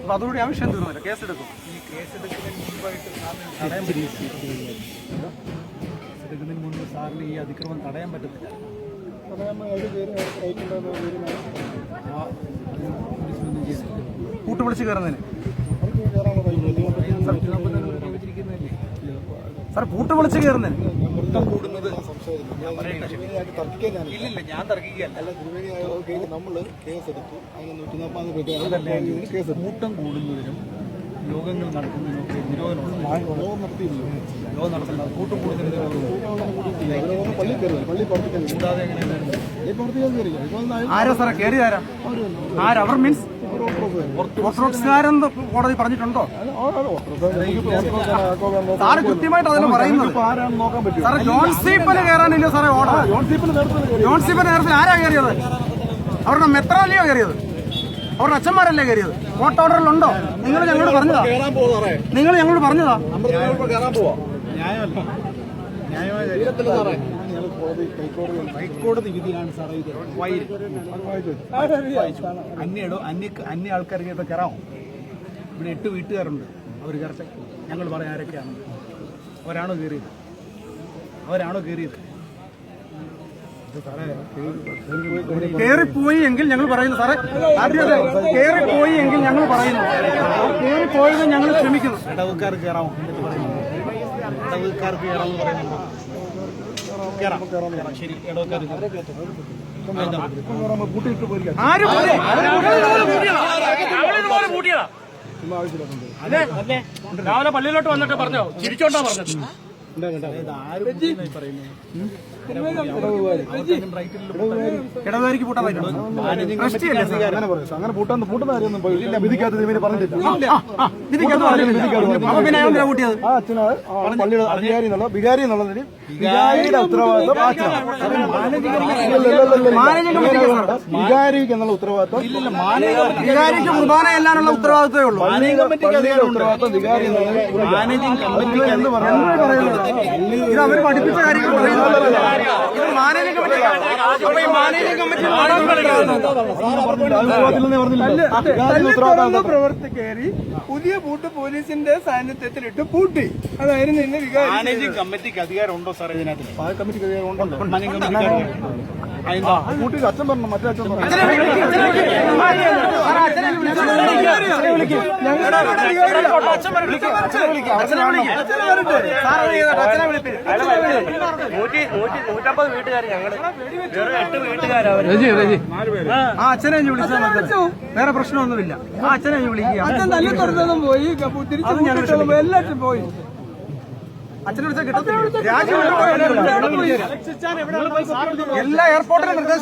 അപ്പൊ അതോടെ ആവശ്യം തീർന്നില്ല. കേസെടുക്കും മുൻപ് സാറിന് ഈ അതിക്രമം തടയാൻ പറ്റത്തില്ല. കൂട്ടുപിടിച്ച് കയറുന്നതിന്. സാർ പൂട്ട് വിളിച്ച് കയറുന്നതിന്. മൊത്തം കൂടുന്നത്. ഇല്ലില്ല ഞാൻ തർക്കിക്കുകയല്ല. നമ്മൾ കേസെടുത്തു. അതിന് നൂറ്റി നാൽപ്പത് അതല്ല കേസ് കൂട്ടം കൂടുന്നതിനും യോഗങ്ങൾ നടത്തുന്നതിനും ആരാ സാറേ കയറിയതാരാ ആര്? അവർ മീൻസ് ഓർത്തഡോക്സുകാരെന്ന് കോടതി പറഞ്ഞിട്ടുണ്ടോ? സാറ് കൃത്യമായിട്ട് അതിന് പറയുന്നത്. സാറേ ജോൺ കയറാനില്ല സാറേ ഓർഡർ ജോൺ സീപ്പിന് നേരത്തെ കയറിയത് അവരുടെ മെത്രാലിയോ കയറിയത് അവരുടെ അച്ഛന്മാരല്ലേ കയറിയത്? കോർട്ട് ഓർഡറിലുണ്ടോ നിങ്ങൾ ഞങ്ങളോട് പറഞ്ഞതാ. നിങ്ങൾ ഞങ്ങളോട് പറഞ്ഞതാ. ഹൈക്കോടതി വിധിയാണ് സാറേ ഇത്. അന്യടോ അന്യ അന്യ ആൾക്കാർക്ക് ഇവിടെ കയറാമോ ഇവിടെ എട്ട് വീട്ടുകാരുണ്ട്. അവർ കയറട്ടെ ഞങ്ങൾ പറയാൻ ആരൊക്കെയാണ് അവരാണോ കയറിയത് അവരാണോ കയറിയത് കയറിപ്പോയി എങ്കിൽ ഞങ്ങൾ പറയുന്നു. സാറേ ആദ്യം കയറിപ്പോയി എങ്കിൽ ഞങ്ങൾ പറയുന്നു. കയറിപ്പോയത് ഞങ്ങൾ ശ്രമിക്കുന്നു ഇടവക്കാർക്ക് കയറാമോ ഇടവക്കാർക്ക് കയറാമെന്ന് ആര്? രാവിലെ പള്ളിയിലോട്ട് വന്നിട്ട് പറഞ്ഞോ? ചിരിച്ചോണ്ടാ പറഞ്ഞത്. ഇടതുകാരിക്ക് പൂട്ടാൻ? അങ്ങനെ പറയും അങ്ങനെ പൂട്ടാൻ പൂട്ടുന്ന കാര്യമൊന്നും പോയില്ല വിധിക്കാത്തത് ഇവർ പറഞ്ഞിട്ടില്ല. കൂട്ടിയത് ആ അച്ഛന് പള്ളിയുടെ അധികാരി എന്നുള്ള വികാരി എന്നുള്ള നിലയിൽ വികാരിയുടെ ഉത്തരവാദിത്വം. വികാരിക്ക് എന്നുള്ള ഉത്തരവാദിത്വം വികാരിക്ക് കുർബാന എല്ലാനുള്ള ഉത്തരവാദിത്വമേ ഉള്ളൂ. പള്ളിയുടെ ഉത്തരവാദിത്വം വികാരി എന്നുള്ള മാനേജിംഗ് കമ്മിറ്റിക്ക് എന്ന് പറയുന്നത് ഇത് അവർ പഠിപ്പിച്ച കാര്യങ്ങൾ പറയുന്നത് ഇത് മാനേജിംഗ് കമ്മിറ്റി അപ്പൊ ഈ മാനേജിംഗ് കമ്മിറ്റി പ്രവർത്തി കയറി പുതിയ പൂട്ട് പോലീസിന്റെ സാന്നിധ്യത്തിലിട്ട് പൂട്ടി അതായിരുന്നു ഇന്ന് വികാരം മാനേജിംഗ് കമ്മിറ്റിക്ക് അധികാരമുണ്ടോ സാർ ഇതിനകത്ത് കമ്മിറ്റിക്ക് അധികാരമുണ്ടോ മാനേജിംഗ് കമ്മിറ്റിക്ക് അതിന്റെ കൂട്ടിക്ക് അച്ഛൻ പറഞ്ഞു മറ്റേ അച്ഛൻ പറഞ്ഞു നൂറ്റി നൂറ്റി നൂറ്റമ്പത് വീട്ടുകാർ ഞങ്ങൾ വെറും എട്ട് വീട്ടുകാരാ ആ. അച്ഛനെ ഇനി വിളിച്ചാൽ മതി. വേറെ പ്രശ്നമൊന്നുമില്ല. ആ അച്ഛനെ വിളിക്കുക അച്ഛൻ തുറന്നതും പോയി. തിരിച്ചു എല്ലാറ്റും പോയി. അച്ഛനെ വിളിച്ചാൽ എല്ലാ എയർപോർട്ടിലും നിർദ്ദേശം